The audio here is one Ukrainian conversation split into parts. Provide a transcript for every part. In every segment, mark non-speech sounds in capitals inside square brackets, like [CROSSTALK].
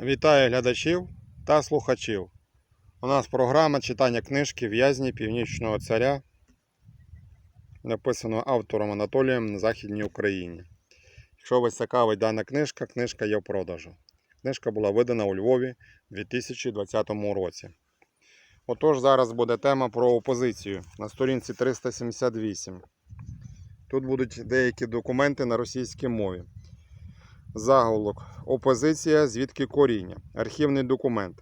Вітаю глядачів та слухачів. У нас програма читання книжки В'язні Північного царя, написано автором Анатолієм на Західній Україні. Якщо вас цікавить дана книжка, книжка є в продажу. Книжка була видана у Львові у 2020 році. Отож, зараз буде тема про опозицію на сторінці 378. Тут будуть деякі документи на російській мові. Заголовок. Опозиція, звідки коріння. Архівний документ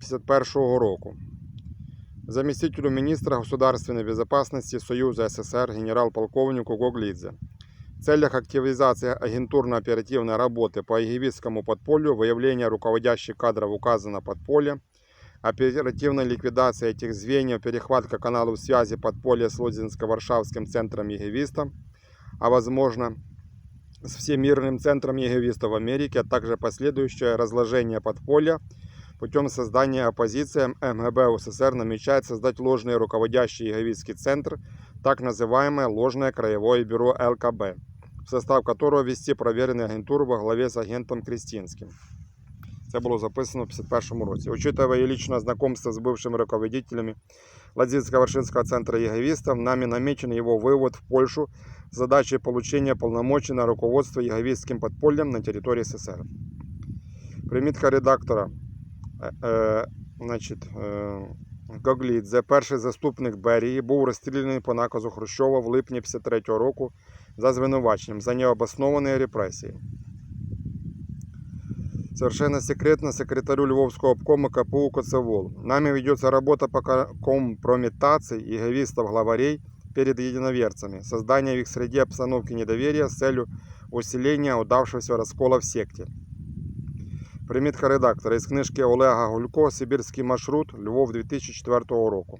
51-го року. Заместителю министра государственной безопасности Союза СССР генерал-полковнику Гоглидзе. В целях активизации агентурно-оперативной работы по египетскому подполью, выявления руководящих кадров указано подполья, оперативной ликвидации этих звеньев, перехватка каналов связи подполья с Лодзинско-Варшавским центром егевистов, а возможно с Всемирным центром егевистов в Америке, а также последующее разложение подполья путем создания оппозиции МГБ УССР намечает создать ложный руководящий егевистский центр, так называемое ложное краевое бюро ЛКБ, в состав которого ввести проверенную агентуру во главе с агентом Крестинским. Це було записано в 51 році. Учитывая личное знакомство с бывшими руководителями Ладзинско-Варшинского центра егевистов, нами намечен его вывод в Польшу задачей получения полномочий на руководство егевистским подпольем на территории СССР. Примітка редактора. Е, е, значить, е, Гоглідзе, перший заступник Берії, був розстріляний по наказу Хрущова в липні 53-го року за звинуваченням за необоснованные репресії. Совершенно секретно секретарю Львовского обкома КПУ Коцевол. Нами ведется работа по ко- компрометации иговистов-главарей перед единоверцами, создание в их среде обстановки недоверия с целью усиления удавшегося раскола в секте. Примітка редактора із книжки Олега Гулько Сибірський маршрут Львов 2004 року.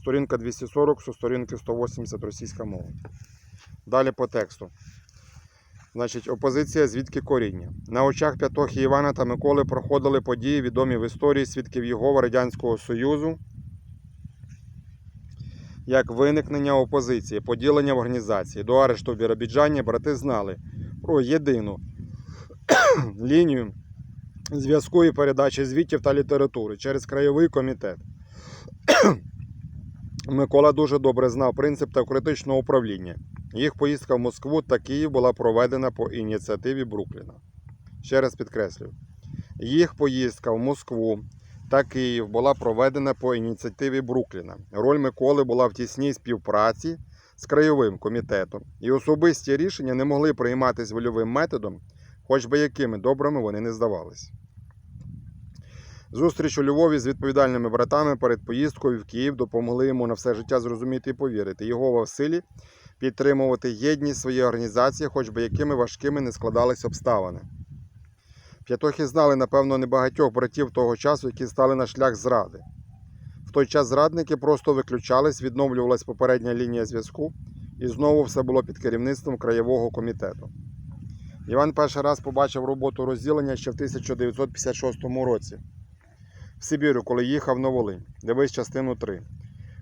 Сторінка 240, со сторінки 180 російська мова. Далі по тексту. Значить, опозиція звідки коріння. На очах П'ятохи Івана та Миколи проходили події, відомі в історії свідків Єгова Радянського Союзу, як виникнення опозиції, поділення в організації. До арешту в Біробіджані брати знали про єдину [CLEARS THROAT] лінію зв'язку і передачі звітів та літератури через краєвий комітет. [CLEARS THROAT] Микола дуже добре знав принцип теократичного управління. Їх поїздка в Москву та Київ була проведена по ініціативі Брукліна. Ще раз підкреслюю. Їх поїздка в Москву та Київ була проведена по ініціативі Брукліна. Роль Миколи була в тісній співпраці з краєвим комітетом, і особисті рішення не могли прийматися вольовим методом, хоч би якими добрими вони не здавались. Зустріч у Львові з відповідальними братами перед поїздкою в Київ допомогли йому на все життя зрозуміти і повірити. Його в силі підтримувати єдність своєї організації, хоч би якими важкими не складались обставини. П'ятохи знали, напевно, небагатьох братів того часу, які стали на шлях зради. В той час зрадники просто виключались, відновлювалась попередня лінія зв'язку, і знову все було під керівництвом краєвого комітету. Іван перший раз побачив роботу розділення ще в 1956 році в Сибіру, коли їхав на Волинь. Дивись частину 3.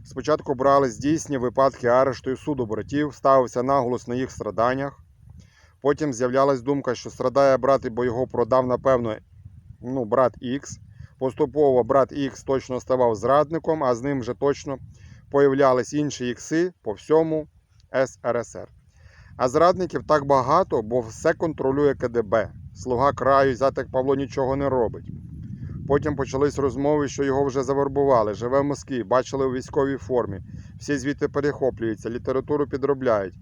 Спочатку брали здійсні випадки арешту і суду братів, ставився наголос на їх страданнях. Потім з'являлась думка, що страдає брат, бо його продав, напевно, ну, брат Х. Поступово брат Х точно ставав зрадником, а з ним вже точно появлялись інші ікси по всьому СРСР. А зрадників так багато, бо все контролює КДБ. Слуга краю, зятек Павло нічого не робить. Потім почались розмови, що його вже завербували, живе в Москві, бачили у військовій формі. Всі звідти перехоплюються, літературу підробляють.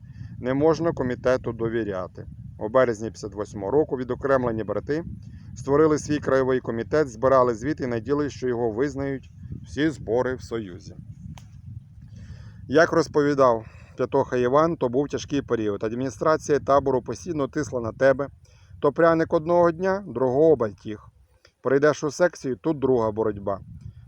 Не можна комітету довіряти. У березні 58 року відокремлені брати створили свій краєвий комітет, збирали звіт і надіялись, що його визнають всі збори в Союзі. Як розповідав П'ятоха Іван, то був тяжкий період. Адміністрація табору постійно тисла на тебе. То пряник одного дня, другого батіг. Прийдеш у секцію, тут друга боротьба.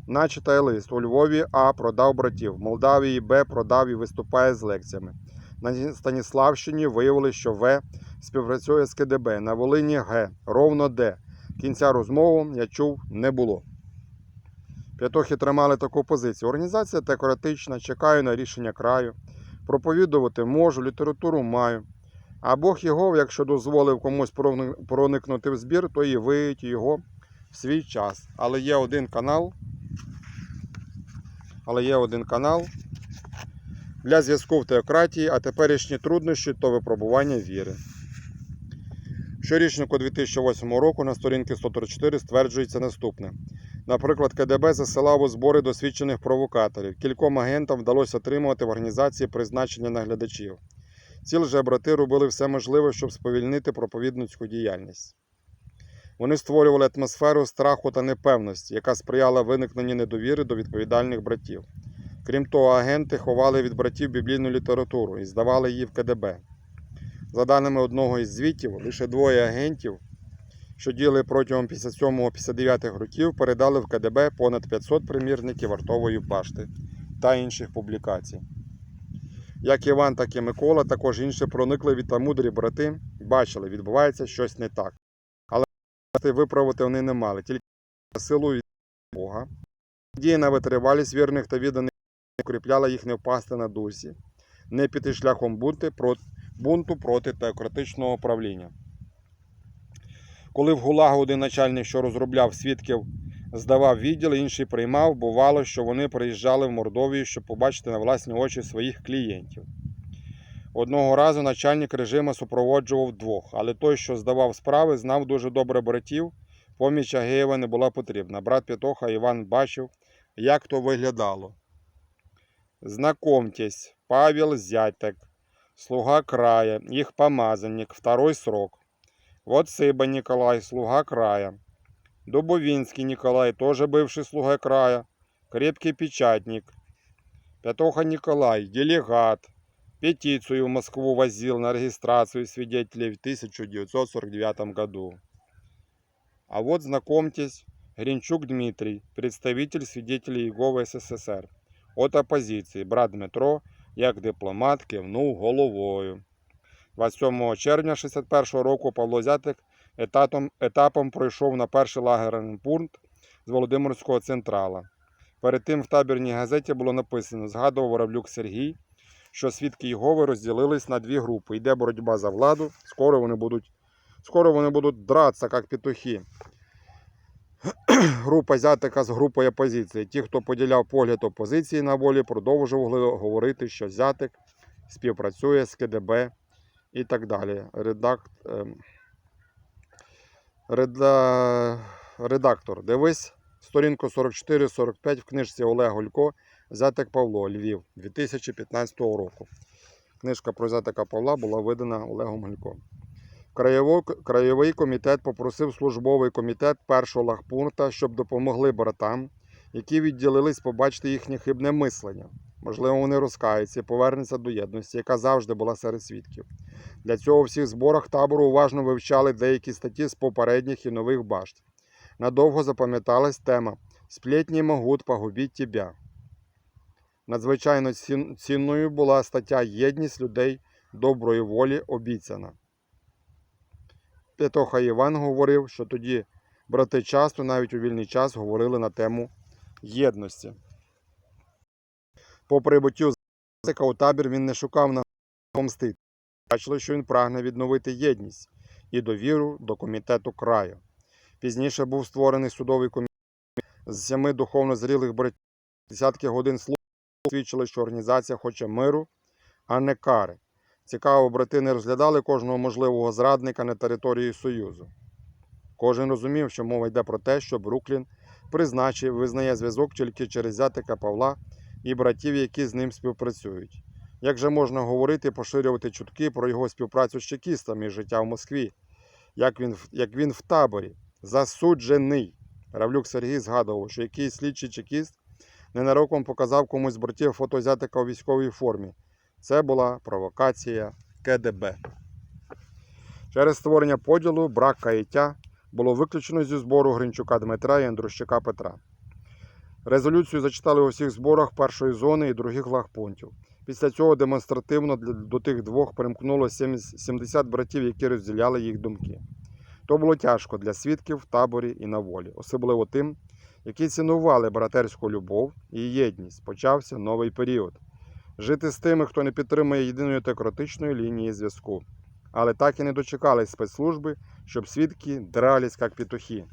Начитає лист. У Львові А продав братів, в Молдавії Б продав і виступає з лекціями. На Станіславщині виявили, що В співпрацює з КДБ, на Волині Г, ровно Д. Кінця розмови я чув не було. П'ятохи тримали таку позицію. Організація теократична, чекаю на рішення краю. Проповідувати можу, літературу маю. А Бог Єгов, якщо дозволив комусь проникнути в збір, то і виють його в свій час. Але є один канал. Але є один канал для зв'язку в теократії, а теперішні труднощі то випробування віри. Щорічнику 2008 року на сторінці 134 стверджується наступне. Наприклад, КДБ засилав у збори досвідчених провокаторів. Кільком агентам вдалося отримувати в організації призначення наглядачів. Ці лже-брати робили все можливе, щоб сповільнити проповідницьку діяльність. Вони створювали атмосферу страху та непевності, яка сприяла виникненню недовіри до відповідальних братів. Крім того, агенти ховали від братів біблійну літературу і здавали її в КДБ. За даними одного із звітів, лише двоє агентів, що діяли протягом 57-59 років, передали в КДБ понад 500 примірників вартової башти та інших публікацій. Як Іван, так і Микола, також інші проникли та мудрі брати, бачили, відбувається щось не так. Але виправити вони не мали, тільки силу від Бога. Дія на витривалість вірних та відданих укріпляла їх не впасти на дусі, не піти шляхом бунту проти теократичного правління. Коли в Гулагу один начальник, що розробляв свідків, здавав відділ, інший приймав, бувало, що вони приїжджали в Мордовію, щоб побачити на власні очі своїх клієнтів. Одного разу начальник режиму супроводжував двох, але той, що здавав справи, знав дуже добре братів. Поміч Агеєва не була потрібна. Брат Петоха Іван бачив, як то виглядало. Знакомьтесь, Павел Зятек, слуга края, их помазанник, второй срок. Вот Сыба Николай, слуга края. Дубовинский Николай, тоже бывший слуга края, крепкий печатник. Петоха Николай, делегат. Петицию в Москву возил на регистрацию свидетелей в 1949 году. А вот знакомьтесь, Гринчук Дмитрий, представитель свидетелей Иеговы СССР. От опозиції брат Дмитро, як дипломат, кивнув головою. 27 червня 61 року Павло Зятик етапом, етапом пройшов на перший лагерний пункт з Володимирського централа. Перед тим в табірній газеті було написано, згадував Вороблюк Сергій, що свідки Єгови розділились на дві групи. Йде боротьба за владу, скоро вони будуть, скоро вони будуть дратися, як петухи. [CLEARS THROAT] Група Зятика з групою опозиції. Ті, хто поділяв погляд опозиції на волі, продовжували говорити, що Зятик співпрацює з КДБ і так далі. Редакт, ем, реда, редактор, дивись сторінку 44-45 в книжці Олег Голько Зятик Павло, Львів 2015 року. Книжка про Зятика Павла була видана Олегом Голько. Краєвий комітет попросив службовий комітет першого лагпункта, щоб допомогли братам, які відділились побачити їхнє хибне мислення. Можливо, вони розкаються і повернуться до єдності, яка завжди була серед свідків. Для цього у всіх зборах табору уважно вивчали деякі статті з попередніх і нових башт. Надовго запам'яталась тема «Сплетні могут погубить тебя». Надзвичайно цінною була стаття Єдність людей доброї волі обіцяна. Петоха Іван говорив, що тоді брати часто, навіть у вільний час, говорили на тему єдності. По прибуттю Зацика у табір він не шукав на помстити. Бачили, що він прагне відновити єдність і довіру до комітету краю. Пізніше був створений судовий комітет з семи духовно зрілих братів. Десятки годин слухів свідчили, що організація хоче миру, а не кари. Цікаво, брати не розглядали кожного можливого зрадника на території Союзу. Кожен розумів, що мова йде про те, що Бруклін призначив, визнає зв'язок тільки через зятика Павла і братів, які з ним співпрацюють. Як же можна говорити поширювати чутки про його співпрацю з чекістами і життя в Москві? Як він, як він в таборі, засуджений. Равлюк Сергій згадував, що якийсь слідчий чекіст ненароком показав комусь братів фото зятика у військовій формі. Це була провокація КДБ. Через створення поділу брак каяття було виключено зі збору Гринчука Дмитра і Андрущака Петра. Резолюцію зачитали у всіх зборах першої зони і других лагпунктів. Після цього демонстративно до тих двох примкнуло 70 70 братів, які розділяли їх думки. То було тяжко для свідків в таборі і на волі, особливо тим, які цінували братерську любов і єдність. Почався новий період. Жити з тими, хто не підтримує єдиної теократичної лінії зв'язку. але так і не дочекались спецслужби, щоб свідки дрались, як петухи.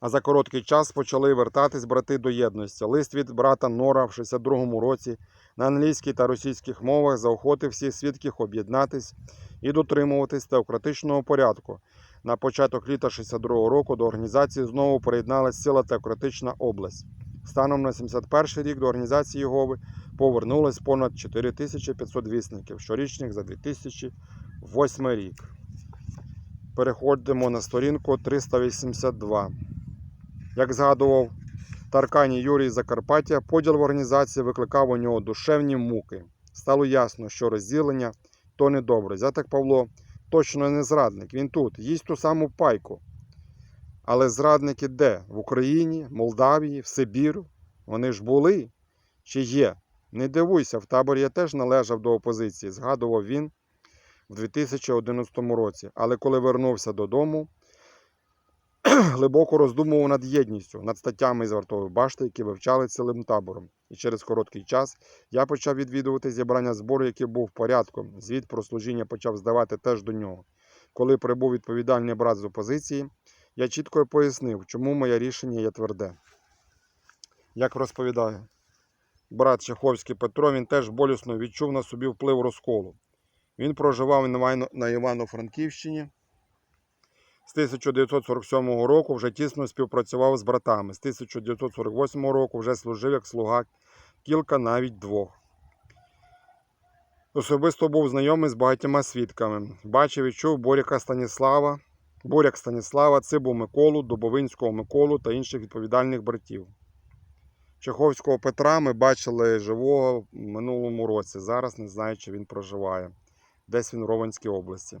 А за короткий час почали вертатись брати до єдності. Лист від брата Нора в 62-му році на англійській та російських мовах заохотив всіх свідків об'єднатись і дотримуватись теократичного порядку. На початок літа 62-го року до організації знову приєдналась ціла теократична область. Станом на 71 рік до організації Єгови повернулось понад 4500 вісників щорічних за 2008 рік. Переходимо на сторінку 382. Як згадував Таркані Юрій Закарпаття, поділ в організації викликав у нього душевні муки. Стало ясно, що розділення то недобре. Зятик Павло точно не зрадник. Він тут, їсть ту саму пайку. Але зрадники де? В Україні, Молдавії, в Сибіру? Вони ж були чи є? Не дивуйся, в таборі я теж належав до опозиції, згадував він в 2011 році. Але коли вернувся додому, [CLEARS THROAT] глибоко роздумував над єдністю, над статтями з вартової башти, які вивчали цілим табором. І через короткий час я почав відвідувати зібрання збору, який був порядком. Звіт про служіння почав здавати теж до нього. Коли прибув відповідальний брат з опозиції, я чітко пояснив, чому моє рішення є тверде. Як розповідає брат Чеховський Петро, він теж болісно відчув на собі вплив розколу. Він проживав на Івано- на Івано-Франківщині. З 1947 року вже тісно співпрацював з братами. З 1948 року вже служив як слуга кілька, навіть двох. Особисто був знайомий з багатьма свідками. Бачив і чув Боряка Станіслава, Боряк Станіслава, Цибу Миколу, Дубовинського Миколу та інших відповідальних братів. Чеховського Петра ми бачили живого в минулому році. Зараз не знаю, чи він проживає. Десь він в Ровенській області.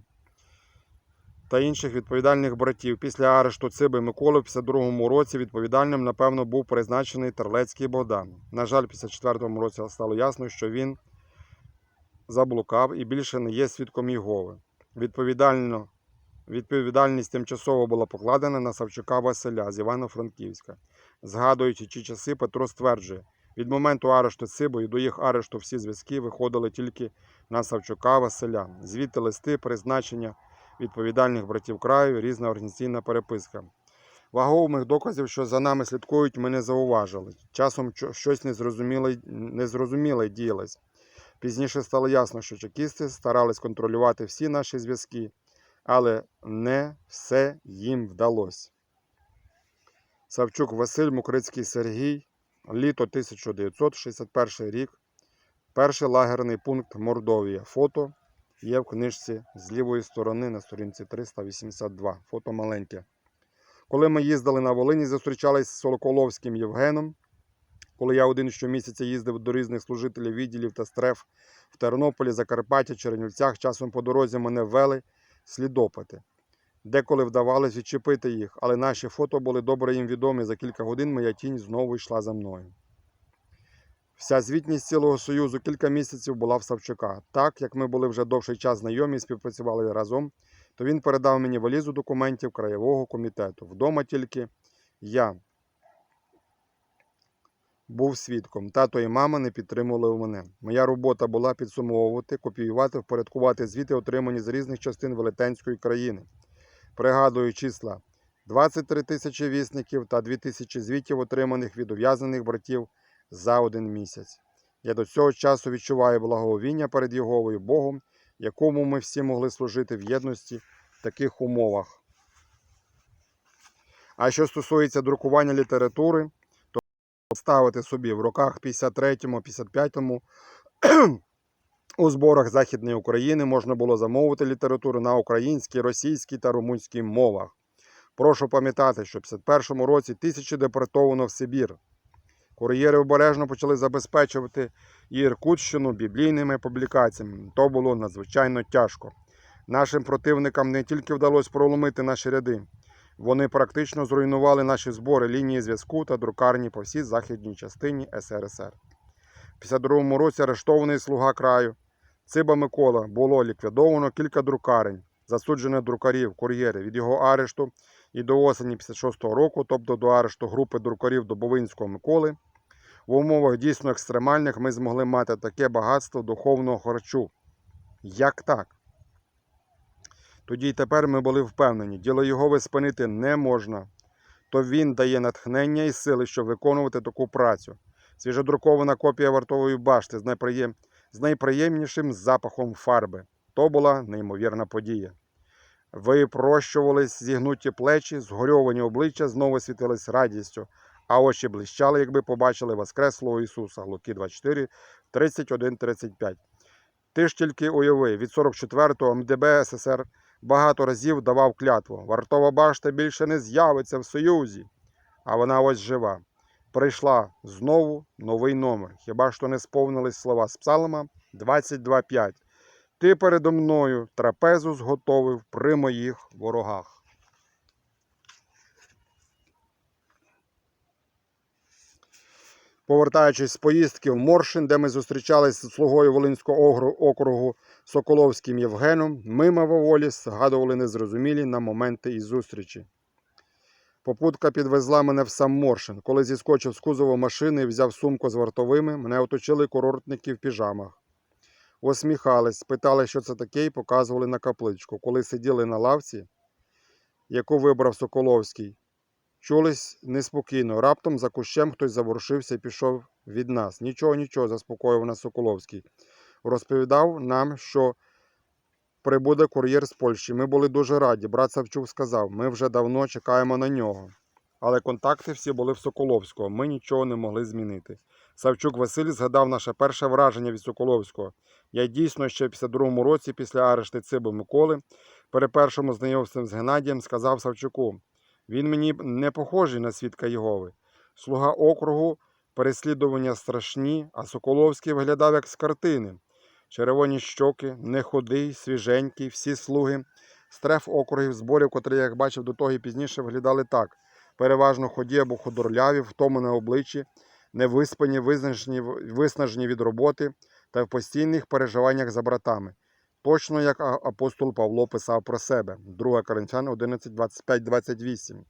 Та інших відповідальних братів. Після арешту Циби Миколи в 52-му році відповідальним, напевно, був призначений Терлецький Богдан. На жаль, в 54-му році стало ясно, що він заблукав і більше не є свідком Єгови. Відповідально, відповідальність тимчасово була покладена на Савчука Василя з Івано-Франківська. Згадуючи ті часи, Петро стверджує, від моменту арешту Цибо і до їх арешту всі зв'язки виходили тільки на Савчука Василя. Звідти листи, призначення відповідальних братів краю, різна організаційна переписка. Вагових доказів, що за нами слідкують, ми не зауважили. Часом щось незрозуміле, незрозуміле діялось. Пізніше стало ясно, що чекісти старались контролювати всі наші зв'язки, але не все їм вдалося. Савчук Василь, Мукрицький Сергій, літо 1961 рік. Перший лагерний пункт Мордовія. Фото є в книжці з лівої сторони на сторінці 382. Фото маленьке. Коли ми їздили на Волині, зустрічались з Солоколовським Євгеном. Коли я один щомісяця їздив до різних служителів відділів та стреф в Тернополі, Закарпатті, Чернівцях, часом по дорозі мене вели слідопити. Деколи вдавалося відчепити їх, але наші фото були добре їм відомі. За кілька годин моя тінь знову йшла за мною. Вся звітність цілого Союзу кілька місяців була в Савчука. Так як ми були вже довший час знайомі і співпрацювали разом, то він передав мені валізу документів краєвого комітету. Вдома тільки я був свідком. Тато і мама не підтримували мене. Моя робота була підсумовувати, копіювати, впорядкувати звіти, отримані з різних частин Велетенської країни. Пригадую числа 23 тисячі вісників та 2 тисячі звітів, отриманих від ув'язнених братів за один місяць. Я до цього часу відчуваю благовіння перед Єговою Богом, якому ми всі могли служити в єдності в таких умовах. А що стосується друкування літератури, ставити собі в роках 53-му, 55-му у зборах Західної України можна було замовити літературу на українській, російській та румунській мовах. Прошу пам'ятати, що в 51-му році тисячі депортовано в Сибір. Кур'єри обережно почали забезпечувати Іркутщину біблійними публікаціями. То було надзвичайно тяжко. Нашим противникам не тільки вдалося проломити наші ряди, вони практично зруйнували наші збори, лінії зв'язку та друкарні по всій західній частині СРСР. В 52-му році арештований слуга краю Циба Микола було ліквідовано кілька друкарень, засуджено друкарів, кур'єрів від його арешту і до осені 56-го року, тобто до арешту групи друкарів Добовинського Миколи. В умовах дійсно екстремальних ми змогли мати таке багатство духовного харчу. Як так? Тоді й тепер ми були впевнені, діло Єгови спинити не можна. То він дає натхнення і сили, щоб виконувати таку працю. Свіжодрукована копія вартової башти з, найприєм... з найприємнішим запахом фарби. То була неймовірна подія. Випрощувались зігнуті плечі, згорьовані обличчя знову світились радістю, а очі блищали, якби побачили Воскреслого Ісуса. Луки 24, 31, 35. Ти ж тільки уяви, від 44-го МДБ СССР багато разів давав клятву. Вартова башта більше не з'явиться в Союзі. А вона ось жива. Прийшла знову новий номер. Хіба що не сповнились слова з псалма 22.5. Ти передо мною трапезу зготовив при моїх ворогах. Повертаючись з поїздки в Моршин, де ми зустрічались з слугою Волинського округу Соколовським Євгеном, ми мимоволі згадували незрозумілі на моменти і зустрічі. Попутка підвезла мене в сам Моршин. Коли зіскочив з кузова машини і взяв сумку з вартовими, мене оточили курортники в піжамах. Усміхались, питали, що це таке, і показували на капличку. Коли сиділи на лавці, яку вибрав Соколовський, чулись неспокійно. Раптом за кущем хтось заворушився і пішов від нас. Нічого, нічого, заспокоював нас Соколовський. Розповідав нам, що прибуде кур'єр з Польщі. Ми були дуже раді. Брат Савчук сказав, ми вже давно чекаємо на нього. Але контакти всі були в Соколовського. Ми нічого не могли змінити. Савчук Василь згадав наше перше враження від Соколовського. Я дійсно ще в 52-му році, після арешти Циби Миколи, при першому знайомстві з Геннадієм, сказав Савчуку: він мені не похожий на свідка Єгови. Слуга округу, переслідування страшні, а Соколовський виглядав як з картини. Червоні щоки, нехудий, свіженький, всі слуги. Стреф округів зборів, котрі, як бачив до того і пізніше, виглядали так: переважно ході або худорляві, втому обличчі, невиспані, виснажені, від роботи та в постійних переживаннях за братами. Точно як апостол Павло писав про себе. 2 Коринфян 11, 25, 28.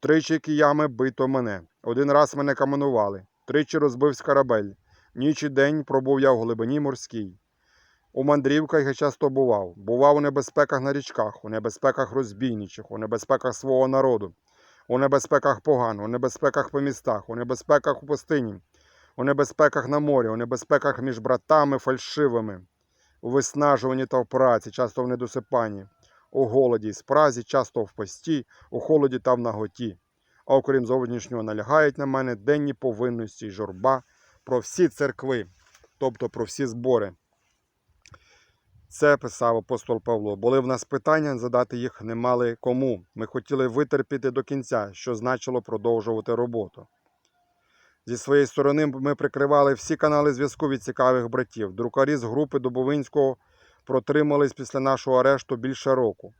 Тричі киями бито мене. Один раз мене каменували, тричі розбився корабель. Ніч і день пробув я в глибині морській. У мандрівках я часто бував. Бував у небезпеках на річках, у небезпеках розбійничих, у небезпеках свого народу, у небезпеках поган, у небезпеках по містах, у небезпеках у пустині, у небезпеках на морі, у небезпеках між братами фальшивими, у виснажуванні та в праці, часто в недосипанні, у голоді й спразі, часто в пості, у холоді та в наготі. А окрім зовнішнього налягають на мене денні повинності й журба про всі церкви, тобто про всі збори. Це писав апостол Павло. Були в нас питання, задати їх не мали кому. Ми хотіли витерпіти до кінця, що значило продовжувати роботу. Зі своєї сторони ми прикривали всі канали зв'язку від цікавих братів. Друкарі з групи Дубовинського протримались після нашого арешту більше року.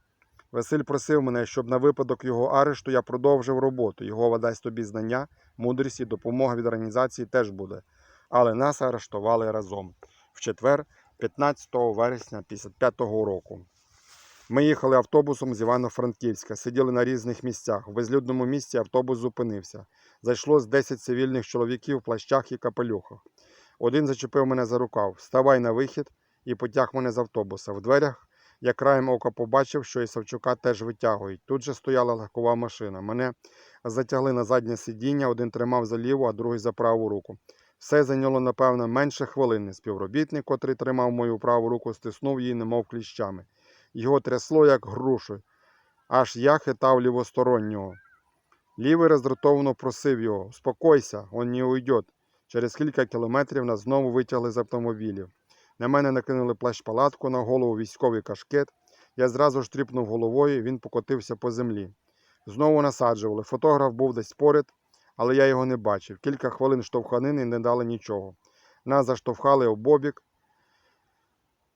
Василь просив мене, щоб на випадок його арешту я продовжив роботу. Його дасть тобі знання, мудрість і допомога від організації теж буде. Але нас арештували разом в четвер, 15 вересня 55-го року. Ми їхали автобусом з Івано-Франківська, сиділи на різних місцях. В безлюдному місці автобус зупинився. Зайшло з 10 цивільних чоловіків в плащах і капелюхах. Один зачепив мене за рукав, вставай на вихід і потяг мене з автобуса. В дверях я краєм ока побачив, що і Савчука теж витягують. Тут же стояла легкова машина. Мене затягли на заднє сидіння, один тримав за ліву, а другий за праву руку. Все зайняло, напевно, менше хвилини. Співробітник, котрий тримав мою праву руку, стиснув її, немов кліщами. Його трясло, як грушу. Аж я хитав лівостороннього. Лівий роздратовано просив його: Успокойся, он не уйдет. Через кілька кілометрів нас знову витягли з автомобілів. На мене накинули плащ-палатку, на голову військовий кашкет. Я зразу ж тріпнув головою, він покотився по землі. Знову насаджували. Фотограф був десь поряд, але я його не бачив. Кілька хвилин штовханини не дали нічого. Нас заштовхали обобік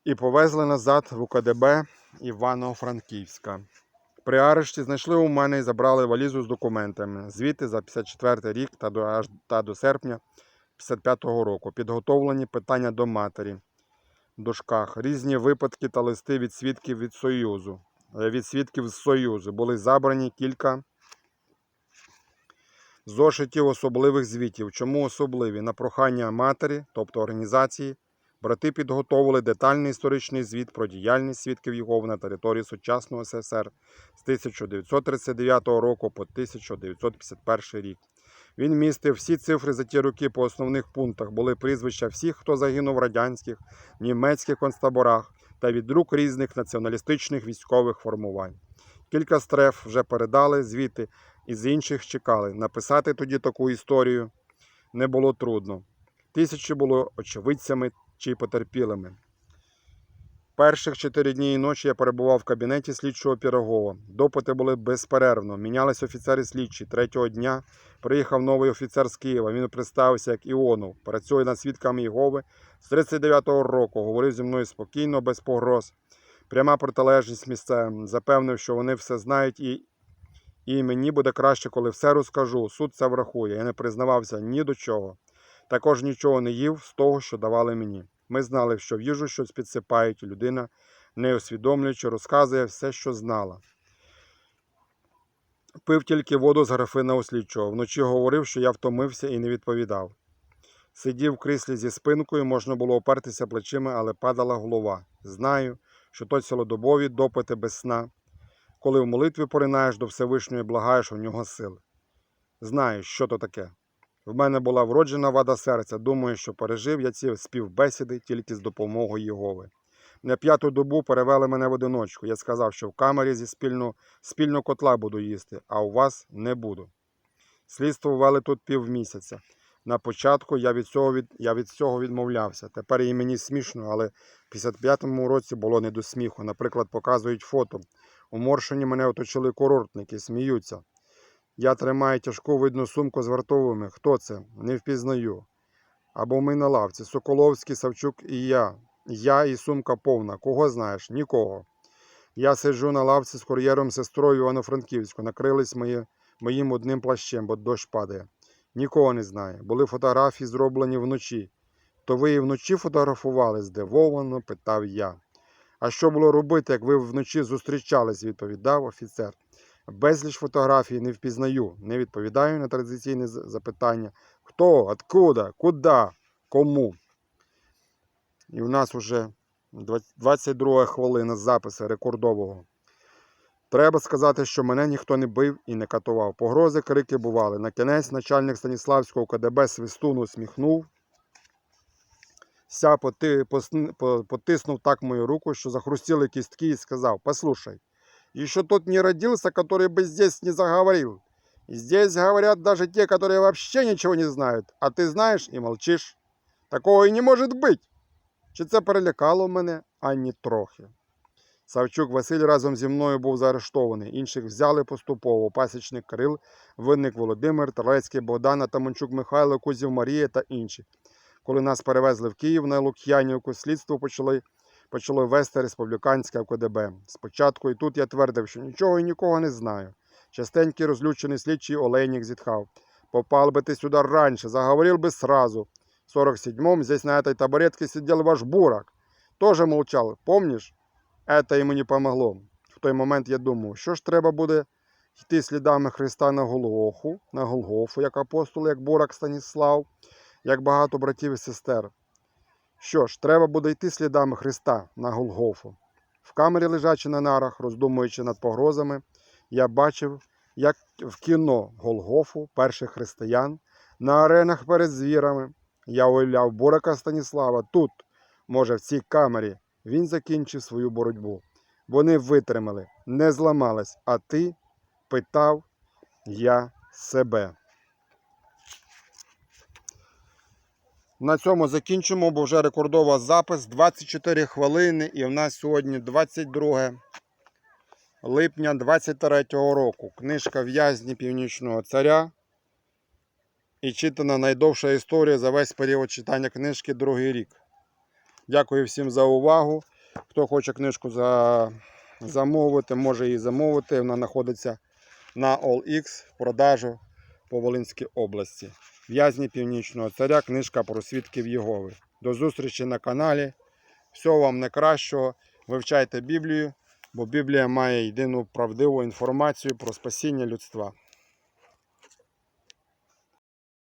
і повезли назад в УКДБ Івано-Франківська. При арешті знайшли у мене і забрали валізу з документами. Звідти за 54 рік та до, аж, та до серпня 55-го року. Підготовлені питання до матері. В дужках. Різні випадки та листи від свідків від Союзу. е, Від свідків з Союзу. Були забрані кілька зошитів особливих звітів. Чому особливі? На прохання матері, тобто організації, Брати підготовили детальний історичний звіт про діяльність свідків Єгови на території сучасного СССР з 1939 року по 1951 рік. Він містив всі цифри за ті роки по основних пунктах. Були прізвища всіх, хто загинув в радянських, німецьких концтаборах та від рук різних націоналістичних військових формувань. Кілька стреф вже передали звіти, і з інших чекали. Написати тоді таку історію не було трудно. Тисячі було очевидцями чи потерпілими. Перших чотири дні і ночі я перебував в кабінеті слідчого Пірогова. Допити були безперервно. Мінялись офіцери слідчі. Третього дня приїхав новий офіцер з Києва. Він представився як Іонов. Працює над свідками Єгови з 39-го року. Говорив зі мною спокійно, без погроз. Пряма протилежність місцевим. Запевнив, що вони все знають і, і мені буде краще, коли все розкажу. Суд це врахує. Я не признавався ні до чого. Також нічого не їв з того, що давали мені. Ми знали, що в їжу щось підсипають, людина, не усвідомлюючи, розказує все, що знала. Пив тільки воду з графина у слідчого. Вночі говорив, що я втомився і не відповідав. Сидів в кріслі зі спинкою, можна було опертися плечима, але падала голова. Знаю, що то цілодобові допити без сна, коли в молитві поринаєш до Всевишнього і благаєш у нього сили. Знаю, що то таке. В мене була вроджена вада серця. Думаю, що пережив я ці співбесіди тільки з допомогою Єгови. На п'яту добу перевели мене в одиночку. Я сказав, що в камері зі спільно, спільно котла буду їсти, а у вас не буду. Слідство вели тут півмісяця. На початку я від цього, від, я від цього відмовлявся. Тепер і мені смішно, але в 55-му році було не до сміху. Наприклад, показують фото. У Моршині мене оточили курортники, сміються. Я тримаю тяжку видну сумку з вартовими. Хто це? Не впізнаю. Або ми на лавці. Соколовський, Савчук і я. Я і сумка повна. Кого знаєш? Нікого. Я сиджу на лавці з кур'єром сестрою Івано-Франківську. Накрились мої, моїм одним плащем, бо дощ падає. Нікого не знаю. Були фотографії зроблені вночі. То ви і вночі фотографували? здивовано питав я. А що було робити, як ви вночі зустрічались? відповідав офіцер. Безліч фотографій не впізнаю, не відповідаю на традиційне запитання. Хто, откуда, куди, кому. І в нас вже 22 хвилина запису рекордового. Треба сказати, що мене ніхто не бив і не катував. Погрози, крики бували. На кінець начальник Станіславського КДБ свистун усміхнув Ся поти, посн- по- потиснув так мою руку, що захрустіли кістки і сказав: Послушай, еще тот не родился, который бы здесь не заговорил. И Здесь говорят даже те, которые вообще ничего не знают, а ти знаєш і молчиш. Такого і не може бути. Чи це перелякало мене, ані трохи. Савчук Василь разом зі мною був заарештований. Інших взяли поступово. Пасічник Кирил, винник Володимир, Тралецький Богдан, Таманчук Михайло, Кузів Марія та інші. Коли нас перевезли в Київ на Лук'янівку, слідство почали, почало вести республіканське КДБ. Спочатку і тут я твердив, що нічого і нікого не знаю. Частенький розлючений слідчий Олейник зітхав. Попал бы ты сюда раньше, заговорил бы сразу. В 47-м здесь на этой табуретке сидел ваш Бурак. Тоже молчал, помнишь? Это йому не помогло. В той момент я думав, що ж треба буде йти слідами Христа на Голгофу, на Голгофу, як апостол, як Бурак Станіслав, як багато братів і сестер. Що ж, треба буде йти слідами Христа на Голгофу. В камері, лежачи на нарах, роздумуючи над погрозами, я бачив, як в кіно Голгофу перших християн на аренах перед звірами. Я уявляв Бурака Станіслава тут, може, в цій камері. Він закінчив свою боротьбу. Вони витримали, не зламались, а ти питав я себе. На цьому закінчимо, бо вже рекордова запис 24 хвилини, і в нас сьогодні 22 липня 23 року. Книжка В'язні Північного царя. І читана найдовша історія за весь період читання книжки другий рік. Дякую всім за увагу. Хто хоче книжку за... замовити, може її замовити. Вона знаходиться на OLX в продажу по Волинській області. В'язні Північного царя, книжка про свідків Єгови. До зустрічі на каналі. Всього вам найкращого. Вивчайте Біблію, бо Біблія має єдину правдиву інформацію про спасіння людства.